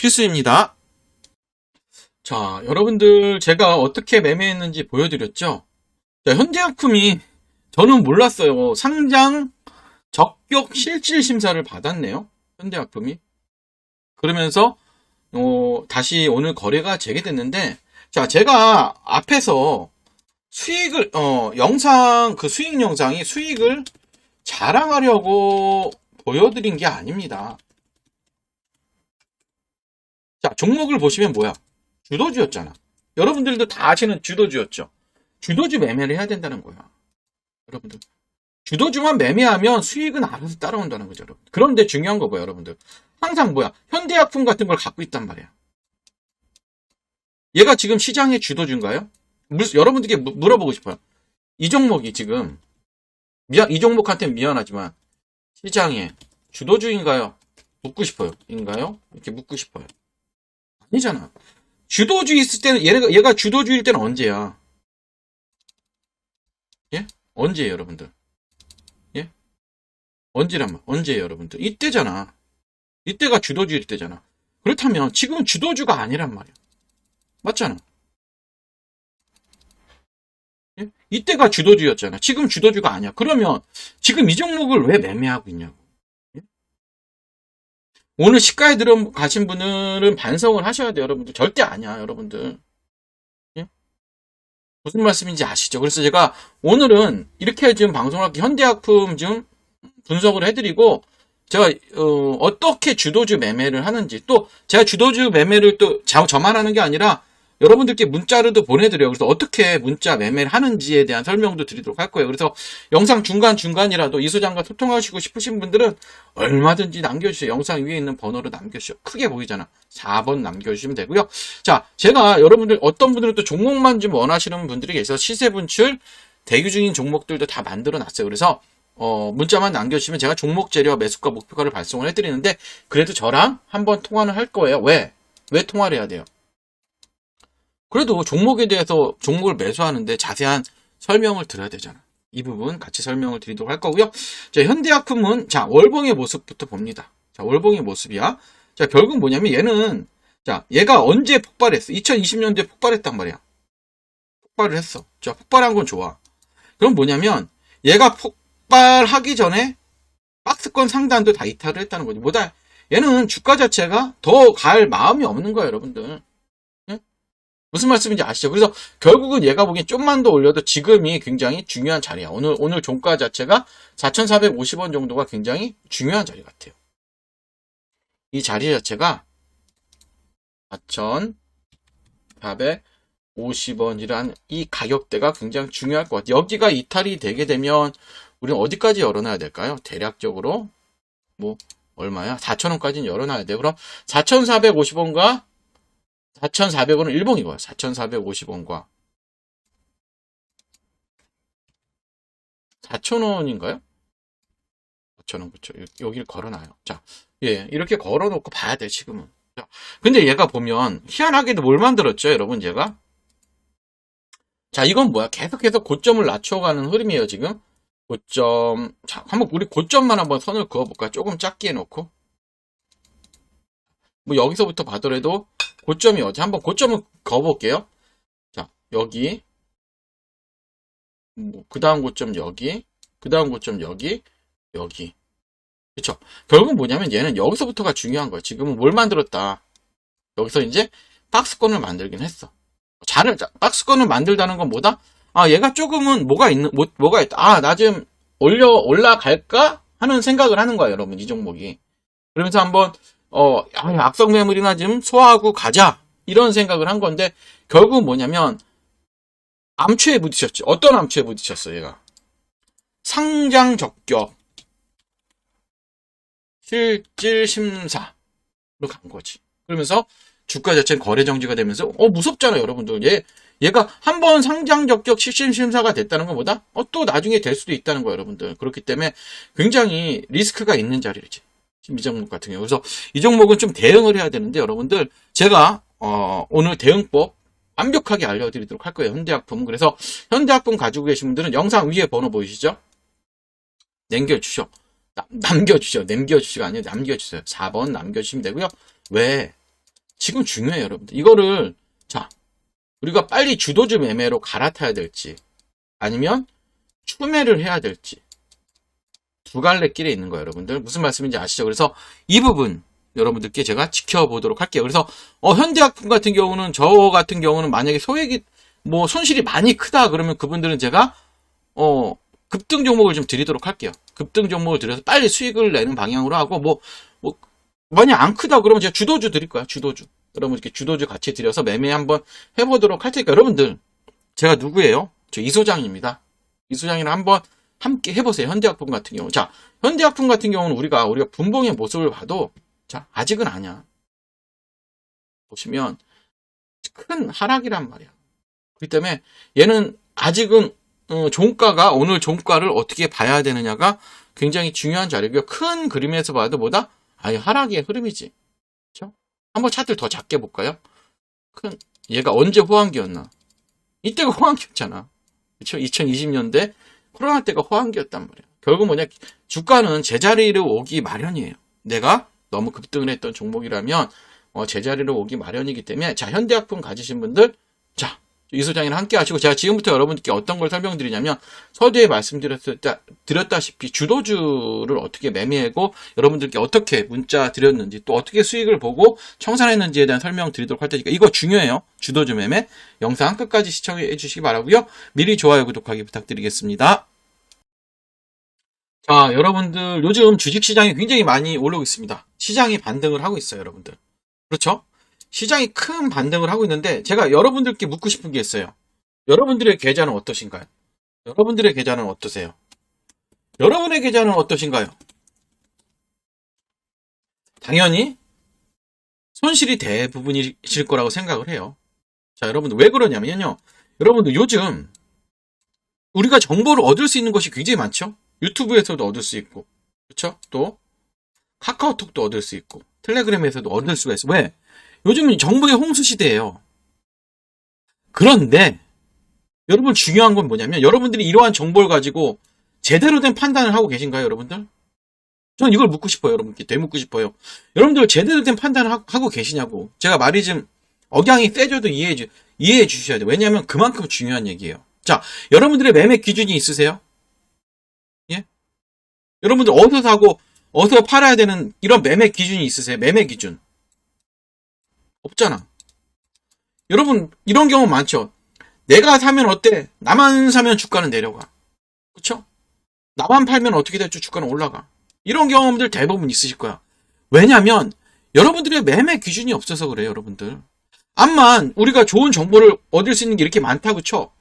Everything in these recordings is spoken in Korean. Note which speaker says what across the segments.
Speaker 1: 필수입니다. 자, 여러분들 제가 어떻게 매매했는지 보여드렸죠? 자, 현대약품이 저는 몰랐어요. 상장 적격 실질 심사를 받았네요. 현대약품이. 그러면서 어, 다시 오늘 거래가 재개됐는데 자, 제가 앞에서 수익을 어, 영상 그 수익 영상이 수익을 자랑하려고 보여드린 게 아닙니다. 자, 종목을 보시면 뭐야? 주도주였잖아. 여러분들도 다 아시는 주도주였죠. 주도주 매매를 해야 된다는 거야. 여러분들. 주도주만 매매하면 수익은 알아서 따라온다는 거죠, 여러분. 그런데 중요한 거 뭐야, 여러분들. 항상 뭐야? 현대약품 같은 걸 갖고 있단 말이야. 얘가 지금 시장의 주도주인가요? 여러분들께 물어보고 싶어요. 이 종목이 지금 미안, 이 종목한테 미안하지만 시장의 주도주인가요? 묻고 싶어요. 인가요? 이렇게 묻고 싶어요. 아니잖아. 주도주 있을 때는 얘가 얘가 주도주일 때는 언제야? 예? 언제예요, 여러분들? 예? 언제란 언제예요, 여러분들? 이때잖아. 이때가 주도주일 때잖아. 그렇다면 지금은 주도주가 아니란 말이야. 맞잖아. 예? 이때가 주도주였잖아. 지금 주도주가 아니야. 그러면 지금 이 종목을 왜 매매하고 있냐고. 예? 오늘 시가에 들어가신 분들은 반성을 하셔야 돼요, 여러분들. 절대 아니야, 여러분들. 예? 무슨 말씀인지 아시죠? 그래서 제가 오늘은 이렇게 지금 할게 현대약품 좀 분석을 해드리고 제가 어, 떻게 주도주 매매를 하는지 또 제가 주도주 매매를 또 저만 하는 게 아니라 여러분들께 문자로도 보내드려요. 그래서 어떻게 문자 매매를 하는지에 대한 설명도 드리도록 할 거예요. 그래서 영상 중간중간이라도 이 소장과 소통하시고 싶으신 분들은 얼마든지 남겨주세요. 영상 위에 있는 번호로 남겨주세요. 크게 보이잖아. 4번 남겨주시면 되고요. 자, 제가 여러분들 어떤 분들은 또 종목만 좀 원하시는 분들이 계셔서 시세 분출 대기 중인 종목들도 다 만들어 놨어요. 그래서 어, 문자만 남겨주시면 제가 종목 재료 매수가 목표가를 발송을 해드리는데 그래도 저랑 한번 통화를 할 거예요. 왜? 왜 통화를 해야 돼요? 그래도 종목에 대해서 종목을 매수하는데 자세한 설명을 드려야 되잖아. 이 부분 같이 설명을 드리도록 할 거고요. 자, 현대약품은 자, 월봉의 모습부터 봅니다. 자, 월봉의 모습이야. 자, 결국 뭐냐면 얘는 자, 얘가 언제 폭발했어? 2020년도에 폭발했단 말이야. 폭발을 했어. 자, 폭발한 건 좋아. 그럼 뭐냐면 얘가 폭발하기 전에 박스권 상단도 다 이탈을 했다는 거지. 뭐다? 얘는 주가 자체가 더 갈 마음이 없는 거야, 여러분들. 무슨 말씀인지 아시죠? 그래서 결국은 얘가 보기엔 좀만 더 올려도 지금이 굉장히 중요한 자리야. 오늘, 오늘 종가 자체가 4,450원 정도가 굉장히 중요한 자리 같아요. 이 자리 자체가 4,450원이란 이 가격대가 굉장히 중요할 것 같아요. 여기가 이탈이 되게 되면 우리는 어디까지 열어놔야 될까요? 대략적으로 뭐 얼마야? 4,000원까지는 열어놔야 돼요. 그럼 4,450원과 4,400원은 일봉이고요. 4,450원과 4,000원인가요? 4,000원, 그쵸. 여기를 걸어놔요. 자, 예, 이렇게 걸어놓고 봐야 돼, 지금은. 자, 근데 얘가 보면, 희한하게도 뭘 만들었죠, 여러분, 얘가? 자, 이건 뭐야? 계속해서 고점을 낮춰가는 흐름이에요, 지금. 고점, 자, 한번 우리 고점만 한번 선을 그어볼까요? 조금 작게 해놓고. 뭐, 여기서부터 봐더라도 고점이 어디? 한번 고점을 그어볼게요. 자, 여기. 뭐, 그 다음 고점 여기. 그 다음 고점 여기. 여기. 그쵸? 결국 뭐냐면 얘는 여기서부터가 중요한 거야. 지금은 뭘 만들었다. 여기서 이제 박스권을 만들긴 했어. 잘, 박스권을 만들다는 건 뭐다? 아, 얘가 조금은 뭐가 있는, 뭐, 뭐가 있다. 아, 나좀 올려, 올라갈까? 하는 생각을 하는 거야, 여러분. 이 종목이. 그러면서 한번, 어, 아, 악성 매물이나 좀 소화하고 가자. 이런 생각을 한 건데, 결국은 뭐냐면, 암초에 부딪혔죠. 어떤 암초에 부딪혔어, 얘가? 상장 적격. 실질 심사로 간 거지. 그러면서 주가 자체는 거래 정지가 되면서 어 무섭잖아 요 여러분들. 얘 얘가 한 번 상장 적격 실질 심사가 됐다는 것보다 어, 또 나중에 될 수도 있다는 거예요, 여러분들. 그렇기 때문에 굉장히 리스크가 있는 자리지. 이 종목 같은 경우. 그래서 이 종목은 좀 대응을 해야 되는데 여러분들 제가 어, 오늘 대응법 완벽하게 알려드리도록 할 거예요. 현대약품. 그래서 현대약품 가지고 계신 분들은 영상 위에 번호 보이시죠? 남겨주셔. 남겨주셔. 남겨주시가 아니라 남겨주세요. 4번 남겨주시면 되고요. 왜? 지금 중요해요, 여러분들. 이거를, 자, 우리가 빨리 주도주 매매로 갈아타야 될지, 아니면 추매를 해야 될지, 두 갈래 길에 있는 거예요, 여러분들. 무슨 말씀인지 아시죠? 그래서 이 부분, 여러분들께 제가 지켜보도록 할게요. 그래서, 어, 현대학품 같은 경우는, 저 같은 경우는 만약에 소액이, 뭐, 손실이 많이 크다, 그러면 그분들은 제가, 어, 급등 종목을 좀 드리도록 할게요. 급등 종목을 드려서 빨리 수익을 내는 방향으로 하고 뭐, 뭐 만약 안 크다 그러면 제가 주도주 드릴 거야. 주도주. 여러분 이렇게 주도주 같이 드려서 매매 한번 해보도록 할 테니까 여러분들 제가 누구예요? 저 이 소장입니다. 이 소장이랑 한번 함께 해보세요. 현대학품 같은 경우. 자, 현대학품 같은 경우는 우리가 우리가 분봉의 모습을 봐도 자 아직은 아니야. 보시면 큰 하락이란 말이야. 그렇기 때문에 얘는 아직은 어, 종가가 오늘 종가를 어떻게 봐야 되느냐가 굉장히 중요한 자료고요. 큰 그림에서 봐도 뭐다? 아예 하락의 흐름이지. 그렇죠? 한번 차트를 더 작게 볼까요? 큰 얘가 언제 호황기였나? 이때가 호황기였잖아. 그렇죠? 2020년대 코로나 때가 호황기였단 말이야. 결국 뭐냐? 주가는 제자리로 오기 마련이에요. 내가 너무 급등을 했던 종목이라면 어, 제자리로 오기 마련이기 때문에 자 현대약품 가지신 분들 자 이 소장이랑 함께 하시고 제가 지금부터 여러분들께 어떤 걸 설명드리냐면 서두에 말씀드렸다시피 주도주를 어떻게 매매하고 여러분들께 어떻게 문자 드렸는지 또 어떻게 수익을 보고 청산했는지에 대한 설명 드리도록 할 테니까 이거 중요해요. 주도주 매매 영상 끝까지 시청해 주시기 바라고요. 미리 좋아요 구독하기 부탁드리겠습니다. 자 여러분들 요즘 주식 시장이 굉장히 많이 올라오고 있습니다. 시장이 반등을 하고 있어요 여러분들. 그렇죠? 시장이 큰 반등을 하고 있는데 제가 여러분들께 묻고 싶은 게 있어요. 여러분들의 계좌는 어떠신가요? 여러분들의 계좌는 어떠세요? 여러분의 계좌는 어떠신가요? 당연히 손실이 대부분이실 거라고 생각을 해요. 자, 여러분들 왜 그러냐면요. 여러분들 요즘 우리가 정보를 얻을 수 있는 것이 굉장히 많죠? 유튜브에서도 얻을 수 있고, 그렇죠? 또 카카오톡도 얻을 수 있고, 텔레그램에서도 얻을 수가 있어. 왜? 요즘은 정보의 홍수 시대예요. 그런데 여러분 중요한 건 뭐냐면 여러분들이 이러한 정보를 가지고 제대로 된 판단을 하고 계신가요, 여러분들? 저는 이걸 묻고 싶어요, 여러분께 되묻고 싶어요. 여러분들 제대로 된 판단을 하고 계시냐고. 제가 말이 좀 억양이 세져도 이해해 주 이해해 주셔야 돼요. 왜냐하면 그만큼 중요한 얘기예요. 자, 여러분들의 매매 기준이 있으세요? 예? 여러분들 어디서 사고 어디서 팔아야 되는 이런 매매 기준이 있으세요? 매매 기준. 없잖아. 여러분 이런 경우 많죠. 내가 사면 어때? 나만 사면 주가는 내려가. 그쵸? 나만 팔면 어떻게 될지 주가는 올라가. 이런 경험들 대부분 있으실 거야. 왜냐면 여러분들의 매매 기준이 없어서 그래요, 여러분들. 암만 우리가 좋은 정보를 얻을 수 있는 게 이렇게 많다고 쳐.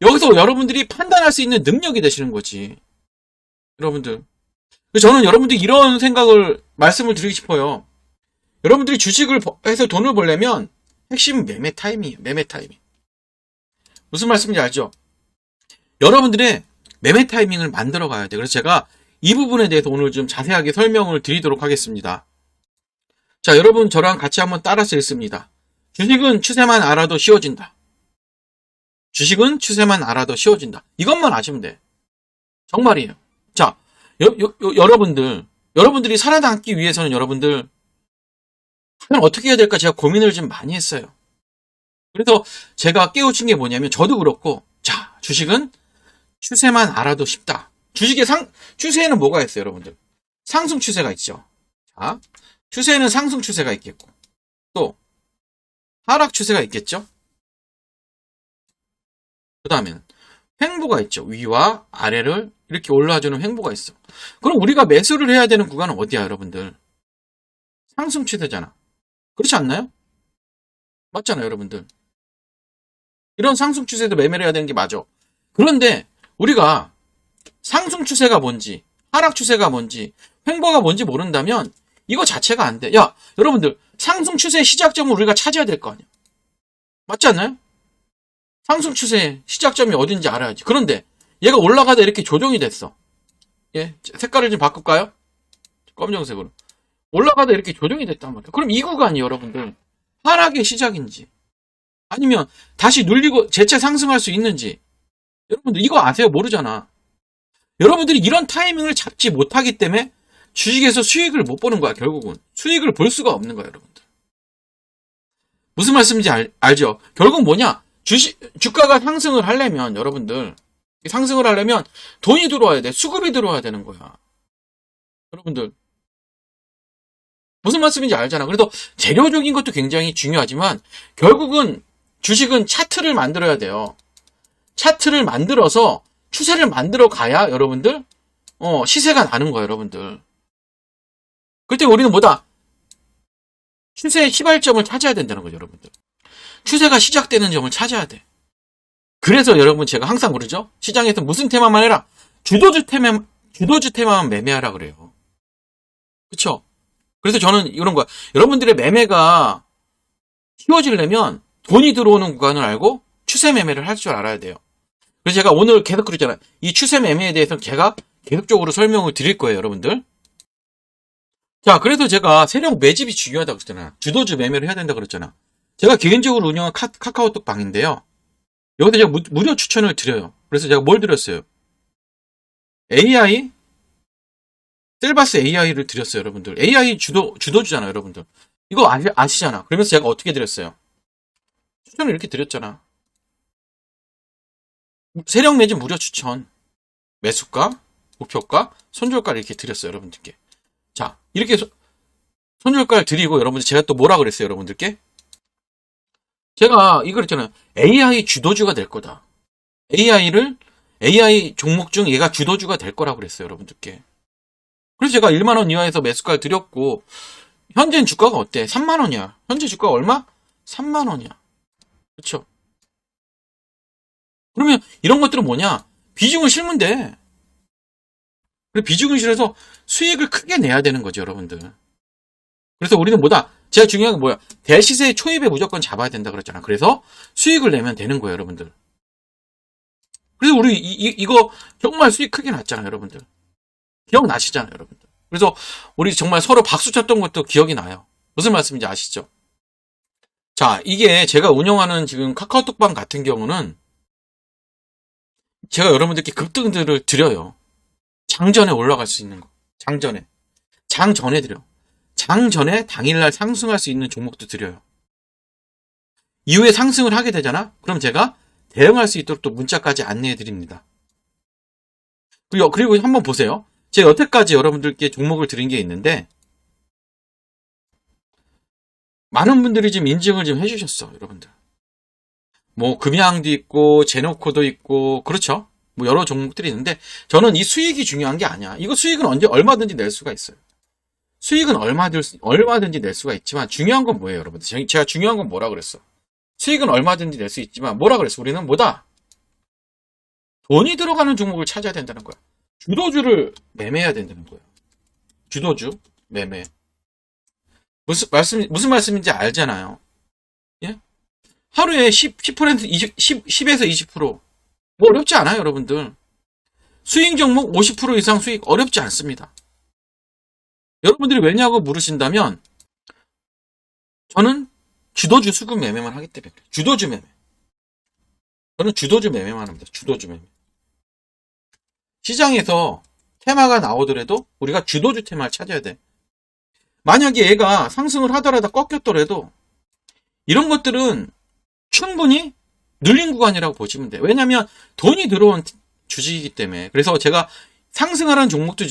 Speaker 1: 여기서 여러분들이 판단할 수 있는 능력이 되시는 거지. 여러분들. 저는 여러분들이 이런 생각을 말씀을 드리고 싶어요. 여러분들이 주식을 버- 해서 돈을 벌려면 핵심은 매매 타임이에요. 매매 타이밍. 무슨 말씀인지 알죠? 여러분들의 매매 타이밍을 만들어 가야 돼. 그래서 제가 이 부분에 대해서 오늘 좀 자세하게 설명을 드리도록 하겠습니다. 자, 여러분 저랑 같이 한번 따라서 읽습니다. 주식은 추세만 알아도 쉬워진다. 주식은 추세만 알아도 쉬워진다. 이것만 아시면 돼. 정말이에요. 자, 여, 여, 여- 여러분들, 여러분들이 살아남기 위해서는 여러분들, 과연 어떻게 해야 될까 제가 고민을 좀 많이 했어요. 그래서 제가 깨우친 게 뭐냐면, 저도 그렇고, 자, 주식은 추세만 알아도 쉽다. 주식의 상, 추세에는 뭐가 있어요, 여러분들? 상승 추세가 있죠. 자, 추세에는 상승 추세가 있겠고, 또, 하락 추세가 있겠죠? 그 다음에는 횡보가 있죠. 위와 아래를 이렇게 올라주는 횡보가 있어. 그럼 우리가 매수를 해야 되는 구간은 어디야, 여러분들? 상승 추세잖아. 그렇지 않나요? 맞잖아요, 여러분들. 이런 상승 추세도 매매를 해야 되는 게 맞아. 그런데 우리가 상승 추세가 뭔지, 하락 추세가 뭔지, 횡보가 뭔지 모른다면 이거 자체가 안 돼. 야, 여러분들, 상승 추세의 시작점을 우리가 찾아야 될 거 아니야. 맞지 않나요? 상승 추세의 시작점이 어딘지 알아야지. 그런데 얘가 올라가다 이렇게 조정이 됐어. 예, 색깔을 좀 바꿀까요? 검정색으로. 올라가다 이렇게 조정이 됐단 말이에요. 그럼 이 구간이 여러분들 하락의 시작인지 아니면 다시 눌리고 재차 상승할 수 있는지 여러분들 이거 아세요? 모르잖아. 여러분들이 이런 타이밍을 잡지 못하기 때문에 주식에서 수익을 못 보는 거야, 결국은. 수익을 볼 수가 없는 거야, 여러분들. 무슨 말씀인지 알, 알죠? 결국 뭐냐? 주식, 주가가 상승을 하려면, 여러분들, 상승을 하려면 돈이 들어와야 돼. 수급이 들어와야 되는 거야. 여러분들. 무슨 말씀인지 알잖아. 그래도 재료적인 것도 굉장히 중요하지만, 결국은 주식은 차트를 만들어야 돼요. 차트를 만들어서 추세를 만들어 가야 여러분들, 어, 시세가 나는 거예요, 여러분들. 그때 우리는 뭐다? 추세의 시발점을 찾아야 된다는 거죠, 여러분들. 추세가 시작되는 점을 찾아야 돼. 그래서 여러분 제가 항상 그러죠? 시장에서 무슨 테마만 해라. 주도주 테마, 주도주 테마만 매매하라 그래요. 그쵸? 그래서 저는 이런 거야. 여러분들의 매매가 쉬워지려면 돈이 들어오는 구간을 알고 추세 매매를 할 줄 알아야 돼요. 그래서 제가 오늘 계속 그러잖아요. 이 추세 매매에 대해서 제가 계속적으로 설명을 드릴 거예요, 여러분들. 자, 그래서 제가 세력 매집이 중요하다고 했잖아요. 주도주 매매를 해야 된다고 그랬잖아. 제가 개인적으로 운영한 카, 카카오톡 방인데요. 여기서 제가 무, 무료 추천을 드려요. 그래서 제가 뭘 드렸어요? AI? 셀바스 AI를 드렸어요, 여러분들. AI 주도, 주도주잖아요, 여러분들. 이거 아시, 아시잖아. 그러면서 제가 어떻게 드렸어요? 추천을 이렇게 드렸잖아. 세력 매집 무료 추천. 매수가, 목표가, 손절가를 이렇게 드렸어요, 여러분들께. 자, 이렇게 소- 손절가를 드리고 여러분들 제가 또 뭐라 그랬어요, 여러분들께? 제가 이거 그랬잖아요. AI 주도주가 될 거다. AI를 AI 종목 중 얘가 주도주가 될 거라고 그랬어요, 여러분들께. 그래서 제가 1만 원 이하에서 매수가를 드렸고 현재 주가가 어때? 3만 원이야. 현재 주가가 얼마? 3만 원이야. 그렇죠? 그러면 이런 것들은 뭐냐? 비중을 실면 돼. 비중을 실어서 수익을 크게 내야 되는 거죠, 여러분들. 그래서 우리는 뭐다? 제가 중요한 건 뭐야? 대시세 초입에 무조건 잡아야 된다 그랬잖아. 그래서 수익을 내면 되는 거예요, 여러분들. 그래서 우리 이, 이- 이거 정말 수익 크게 났잖아요, 여러분들. 기억나시잖아요, 여러분들. 그래서 우리 정말 서로 박수 쳤던 것도 기억이 나요. 무슨 말씀인지 아시죠? 자, 이게 제가 운영하는 지금 카카오톡방 같은 경우는 제가 여러분들께 급등들을 드려요. 장전에 올라갈 수 있는 거. 장전에. 장전에 드려. 장 전에 당일날 상승할 수 있는 종목도 드려요. 이후에 상승을 하게 되잖아? 그럼 제가 대응할 수 있도록 또 문자까지 안내해 드립니다. 그리고, 그리고 한번 보세요. 제가 여태까지 여러분들께 종목을 드린 게 있는데, 많은 분들이 지금 인증을 좀 해주셨어, 여러분들. 뭐, 금양도 있고, 제노코도 있고, 그렇죠? 뭐, 여러 종목들이 있는데, 저는 이 수익이 중요한 게 아니야. 이거 수익은 언제, 얼마든지 낼 수가 있어요. 수익은 얼마든, 얼마든지 낼 수가 있지만 중요한 건 뭐예요, 여러분들? 제- 제가 중요한 건 뭐라 그랬어? 수익은 얼마든지 낼 수 있지만 뭐라 그랬어? 우리는 뭐다? 돈이 들어가는 종목을 찾아야 된다는 거야. 주도주를 매매해야 된다는 거야. 주도주 매매. 무슨 말씀 무슨 말씀인지 알잖아요. 예? 하루에 10, 10% 20, 10, 10에서 20%. 뭐 어렵지 않아요, 여러분들. 수익 종목 50% 이상 수익 어렵지 않습니다. 여러분들이 왜냐고 물으신다면 저는 주도주 수급 매매만 하기 때문에. 주도주 매매. 저는 주도주 매매만 합니다. 주도주 매매. 시장에서 테마가 나오더라도 우리가 주도주 테마를 찾아야 돼. 만약에 얘가 상승을 하더라도 꺾였더라도 이런 것들은 충분히 눌린 구간이라고 보시면 돼요. 왜냐하면 돈이 들어온 주식이기 때문에. 그래서 제가 상승하는 종목도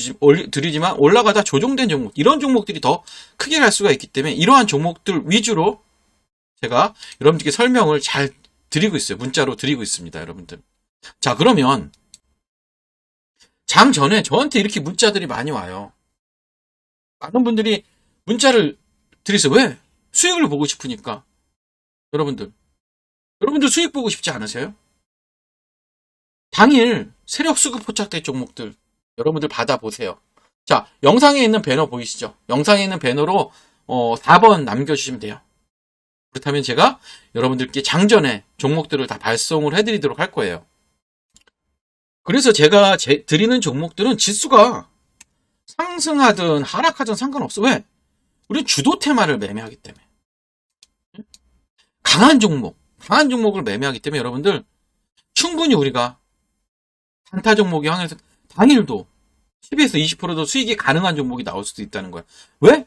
Speaker 1: 드리지만 올라가다 조정된 종목, 이런 종목들이 더 크게 갈 수가 있기 때문에 이러한 종목들 위주로 제가 여러분들께 설명을 잘 드리고 있어요. 문자로 드리고 있습니다, 여러분들. 자, 그러면 장 전에 저한테 이렇게 문자들이 많이 와요. 많은 분들이 문자를 드리세요. 왜? 수익을 보고 싶으니까. 여러분들. 여러분들 수익 보고 싶지 않으세요? 당일 세력 수급 포착된 종목들 여러분들 받아보세요. 자, 영상에 있는 배너 보이시죠? 영상에 있는 배너로 어, 4번 남겨주시면 돼요. 그렇다면 제가 여러분들께 장전에 종목들을 다 발송을 해드리도록 할 거예요. 그래서 제가 제- 드리는 종목들은 지수가 상승하든 하락하든 상관없어. 왜? 우리는 주도 테마를 매매하기 때문에. 강한 종목, 강한 종목을 매매하기 때문에 여러분들 충분히 우리가 단타 종목이 항해서 당일도 10에서 20%도 수익이 가능한 종목이 나올 수도 있다는 거야. 왜?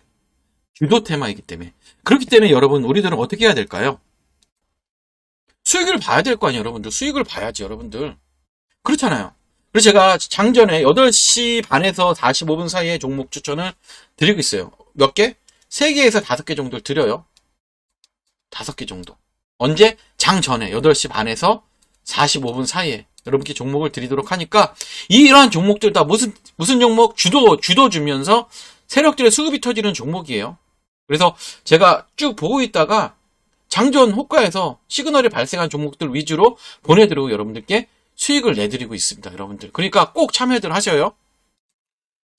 Speaker 1: 주도 테마이기 때문에. 그렇기 때문에 여러분, 우리들은 어떻게 해야 될까요? 수익을 봐야 될 거 아니에요, 여러분들. 수익을 봐야지, 여러분들. 그렇잖아요. 그래서 제가 장전에 8시 반에서 45분 사이에 종목 추천을 드리고 있어요. 몇 개? 3개에서 5개 정도를 드려요. 5개 정도. 언제? 장 전에 8시 반에서 45분 사이에 여러분께 종목을 드리도록 하니까 이러한 종목들 다 무슨 무슨 종목 주도 주도 주면서 세력들의 수급이 터지는 종목이에요. 그래서 제가 쭉 보고 있다가 장전 호가에서 시그널이 발생한 종목들 위주로 보내드리고 여러분들께 수익을 내드리고 있습니다, 여러분들. 그러니까 꼭 참여들 하셔요.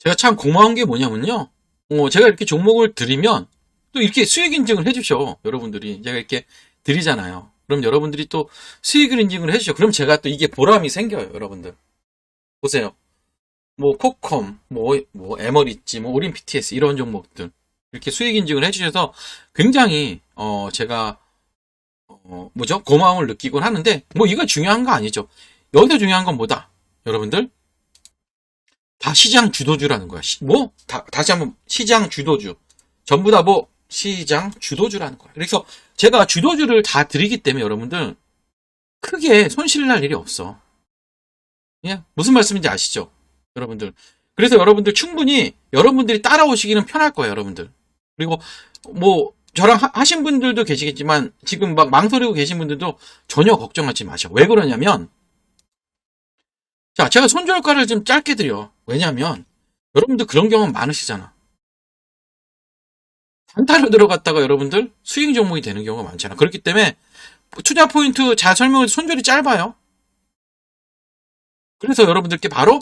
Speaker 1: 제가 참 고마운 게 뭐냐면요. 어, 제가 이렇게 종목을 드리면 또 이렇게 수익 인증을 해주셔, 여러분들이. 제가 이렇게 드리잖아요. 그럼 여러분들이 또 수익을 인증을 해주셔. 그럼 제가 또 이게 보람이 생겨요, 여러분들. 보세요. 뭐, 코컴, 뭐, 뭐, 에머리지, 뭐, 오린 PTS, 이런 종목들. 이렇게 수익 인증을 해주셔서 굉장히, 어, 제가, 어, 뭐죠? 고마움을 느끼곤 하는데, 뭐, 이건 중요한 거 아니죠. 여기서 중요한 건 뭐다? 여러분들? 다 시장 주도주라는 거야. 시- 뭐? 다, 다시 한번, 시장 주도주. 전부 다 뭐, 시장 주도주라는 거야. 그래서 제가 주도주를 다 드리기 때문에 여러분들, 크게 손실 날 일이 없어. 예? 무슨 말씀인지 아시죠? 여러분들. 그래서 여러분들 충분히 여러분들이 따라오시기는 편할 거예요, 여러분들. 그리고 뭐 저랑 하- 하신 분들도 계시겠지만 지금 막 망설이고 계신 분들도 전혀 걱정하지 마셔. 왜 그러냐면 자, 제가 손절가를 좀 짧게 드려. 왜냐면 여러분들 그런 경험 많으시잖아. 단타로 들어갔다가 여러분들 수익 종목이 되는 경우가 많잖아. 그렇기 때문에 투자 포인트 잘 설명을 손절이 짧아요. 그래서 여러분들께 바로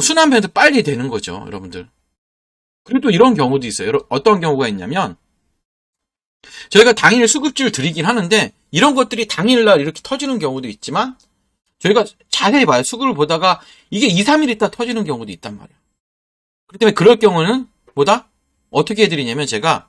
Speaker 1: 순환 배도 빨리 되는 거죠, 여러분들. 그리고 또 이런 경우도 있어요. 어떤 경우가 있냐면 저희가 당일 수급주를 드리긴 하는데 이런 것들이 당일날 이렇게 터지는 경우도 있지만 저희가 자세히 봐요. 수급을 보다가 이게 2, 3일 있다 터지는 경우도 있단 말이에요. 그렇기 때문에 그럴 경우는 뭐다? 어떻게 해드리냐면 제가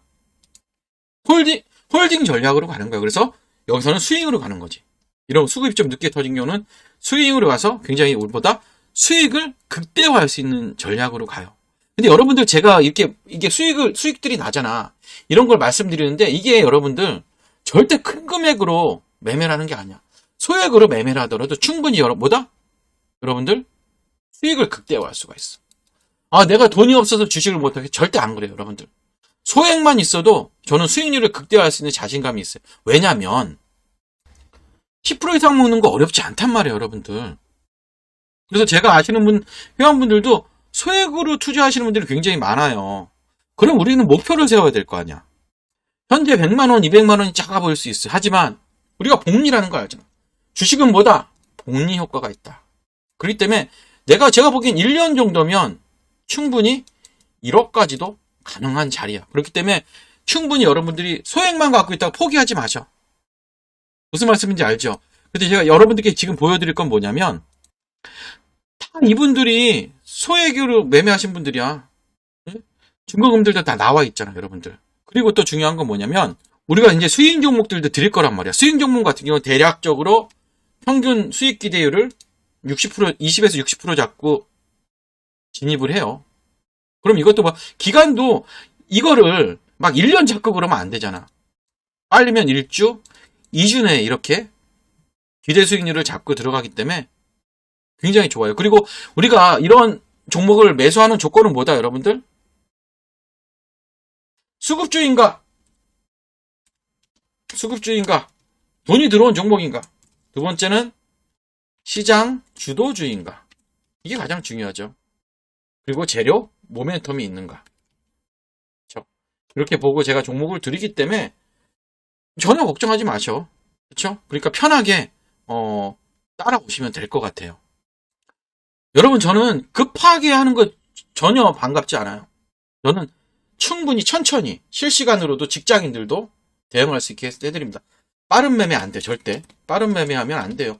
Speaker 1: 홀딩, 홀딩 전략으로 가는 거예요. 그래서 여기서는 스윙으로 가는 거지. 이런 수급이 좀 늦게 터진 경우는 스윙으로 가서 굉장히 우리보다 수익을 극대화할 수 있는 전략으로 가요. 근데 여러분들 제가 이렇게 이게 수익을 수익들이 나잖아. 이런 걸 말씀드리는데 이게 여러분들 절대 큰 금액으로 매매를 하는 게 아니야. 소액으로 매매를 하더라도 충분히 여러 뭐다? 여러분들 수익을 극대화할 수가 있어. 아, 내가 돈이 없어서 주식을 못하게 절대 안 그래요, 여러분들. 소액만 있어도 저는 수익률을 극대화할 수 있는 자신감이 있어요. 왜냐면 10% 이상 먹는 거 어렵지 않단 말이에요, 여러분들. 그래서 제가 아시는 분, 회원분들도 소액으로 투자하시는 분들이 굉장히 많아요. 그럼 우리는 목표를 세워야 될 거 아니야. 현재 100만 원, 200만 원이 작아 보일 수 있어. 하지만 우리가 복리라는 걸 알잖아. 주식은 뭐다? 복리 효과가 있다. 그렇기 때문에 내가 제가 보기엔 1년 정도면 충분히 1억까지도 가능한 자리야. 그렇기 때문에 충분히 여러분들이 소액만 갖고 있다가 포기하지 마셔. 무슨 말씀인지 알죠? 근데 제가 여러분들께 지금 보여드릴 건 뭐냐면 다 이분들이 소액으로 매매하신 분들이야. 예? 증거금들도 다 나와 있잖아, 여러분들. 그리고 또 중요한 건 뭐냐면 우리가 이제 수익 종목들도 드릴 거란 말이야. 수익 종목 같은 경우는 대략적으로 평균 수익 기대율을 60% 20에서 60% 잡고 진입을 해요. 그럼 이것도 뭐 기간도 이거를 막 1년 잡고 그러면 안 되잖아. 빨리면 1주, 2주 내에 이렇게 기대 수익률을 잡고 들어가기 때문에 굉장히 좋아요. 그리고 우리가 이런 종목을 매수하는 조건은 뭐다, 여러분들? 수급주인가? 수급주인가? 돈이 들어온 종목인가? 두 번째는 시장 주도주인가? 이게 가장 중요하죠. 그리고 재료, 모멘텀이 있는가? 그렇죠? 이렇게 보고 제가 종목을 드리기 때문에 전혀 걱정하지 마셔. 그렇죠? 그러니까 편하게 어, 따라오시면 될 것 같아요. 여러분 저는 급하게 하는 거 전혀 반갑지 않아요. 저는 충분히 천천히 실시간으로도 직장인들도 대응할 수 있게 해드립니다. 빠른 매매 안 돼, 절대. 빠른 매매하면 안 돼요.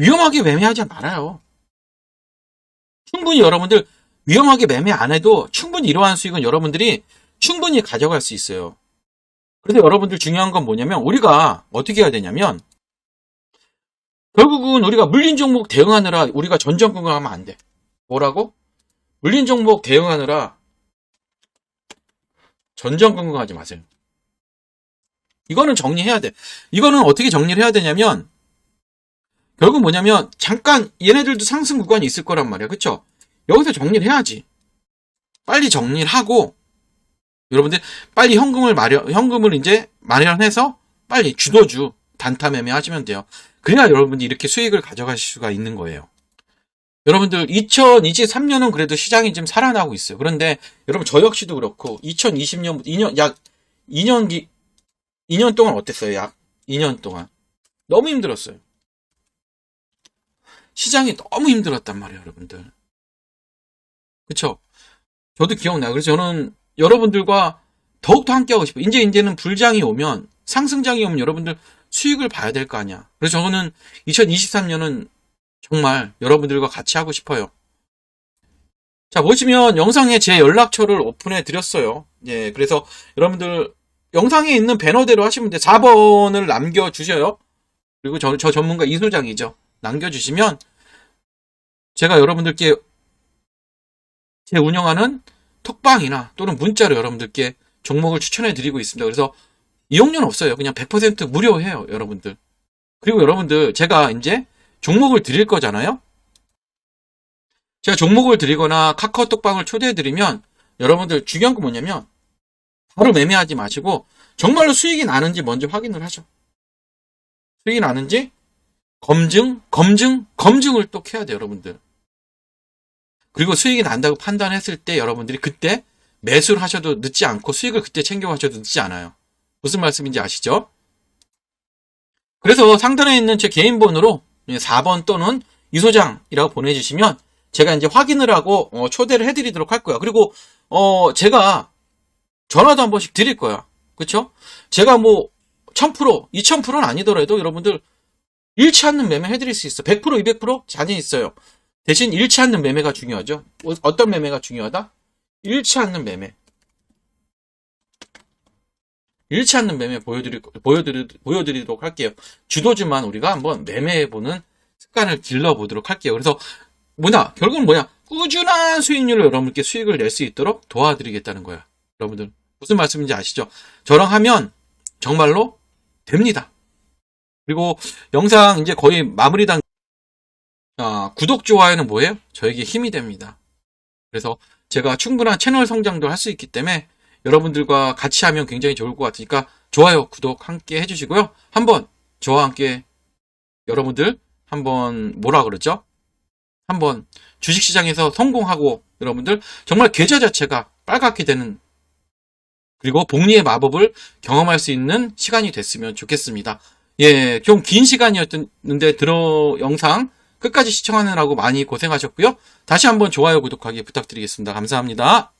Speaker 1: 위험하게 매매하지 말아요. 충분히 여러분들 위험하게 매매 안 해도 충분히 이러한 수익은 여러분들이 충분히 가져갈 수 있어요. 그래서 여러분들 중요한 건 뭐냐면 우리가 어떻게 해야 되냐면 결국은 우리가 물린 종목 대응하느라 우리가 전전긍긍 하면 안 돼. 뭐라고? 물린 종목 대응하느라 전전긍긍 하지 마세요. 이거는 정리해야 돼. 이거는 어떻게 정리를 해야 되냐면 결국 뭐냐면 잠깐 얘네들도 상승 구간이 있을 거란 말이야. 그쵸? 여기서 정리를 해야지. 빨리 정리를 하고 여러분들 빨리 현금을 마련 현금을 이제 마련해서 빨리 주도주 단타 매매 하시면 돼요. 그래야 여러분들이 이렇게 수익을 가져가실 수가 있는 거예요. 여러분들 2023년은 그래도 시장이 좀 살아나고 있어요. 그런데 여러분 저 역시도 그렇고 2020년 2년 약 2년 2년 동안 어땠어요? 약 2년 동안 너무 힘들었어요. 시장이 너무 힘들었단 말이에요, 여러분들. 그쵸? 저도 기억나요. 그래서 저는 여러분들과 더욱더 함께하고 싶어요. 이제, 이제는 불장이 오면, 상승장이 오면 여러분들 수익을 봐야 될 거 아니야. 그래서 저는 2023년은 정말 여러분들과 같이 하고 싶어요. 자, 보시면 영상에 제 연락처를 오픈해 드렸어요. 예, 그래서 여러분들 영상에 있는 배너대로 하시면 돼. 4번을 남겨주셔요. 그리고 저, 저 전문가 이소장이죠. 남겨주시면 제가 여러분들께 제 운영하는 톡방이나 또는 문자로 여러분들께 종목을 추천해 드리고 있습니다. 그래서 이용료는 없어요. 그냥 100% 무료해요, 여러분들. 그리고 여러분들 제가 이제 종목을 드릴 거잖아요. 제가 종목을 드리거나 카카오톡방을 초대해 드리면 여러분들 중요한 건 뭐냐면 바로 매매하지 마시고 정말로 수익이 나는지 먼저 확인을 하죠. 수익이 나는지 검증, 검증, 검증을 또 해야 돼요, 여러분들. 그리고 수익이 난다고 판단했을 때 여러분들이 그때 매수를 하셔도 늦지 않고 수익을 그때 챙겨 가셔도 늦지 않아요. 무슨 말씀인지 아시죠? 그래서 상단에 있는 제 개인 번호로 4번 또는 이소장이라고 보내주시면 제가 이제 확인을 하고 어, 초대를 해드리도록 할 거야. 그리고 어, 제가 전화도 한 번씩 드릴 거야. 그쵸? 제가 뭐, 1000%, 2000%는 아니더라도 여러분들 잃지 않는 매매 해드릴 수 있어. 100%, 200% 자신 있어요. 대신 잃지 않는 매매가 중요하죠. 어- 어떤 매매가 중요하다? 잃지 않는 매매. 잃지 않는 매매 보여드리, 보여드리, 보여드리도록 할게요. 주도주만 우리가 한번 매매해보는 습관을 길러보도록 할게요. 그래서 뭐냐? 결국은 뭐냐? 꾸준한 수익률로 여러분께 수익을 낼 수 있도록 도와드리겠다는 거야. 여러분들. 무슨 말씀인지 아시죠? 저랑 하면 정말로 됩니다. 그리고 영상 이제 거의 마무리 단, 아, 구독, 좋아요는 뭐예요? 저에게 힘이 됩니다. 그래서 제가 충분한 채널 성장도 할 수 있기 때문에 여러분들과 같이 하면 굉장히 좋을 것 같으니까 좋아요, 구독 함께 해주시고요. 한번 저와 함께 여러분들 한번 뭐라 그러죠? 한번 주식시장에서 성공하고 여러분들 정말 계좌 자체가 빨갛게 되는 그리고 복리의 마법을 경험할 수 있는 시간이 됐으면 좋겠습니다. 예, 좀 긴 시간이었는데 들어 영상 끝까지 시청하느라고 많이 고생하셨고요. 다시 한번 좋아요, 구독하기 부탁드리겠습니다. 감사합니다.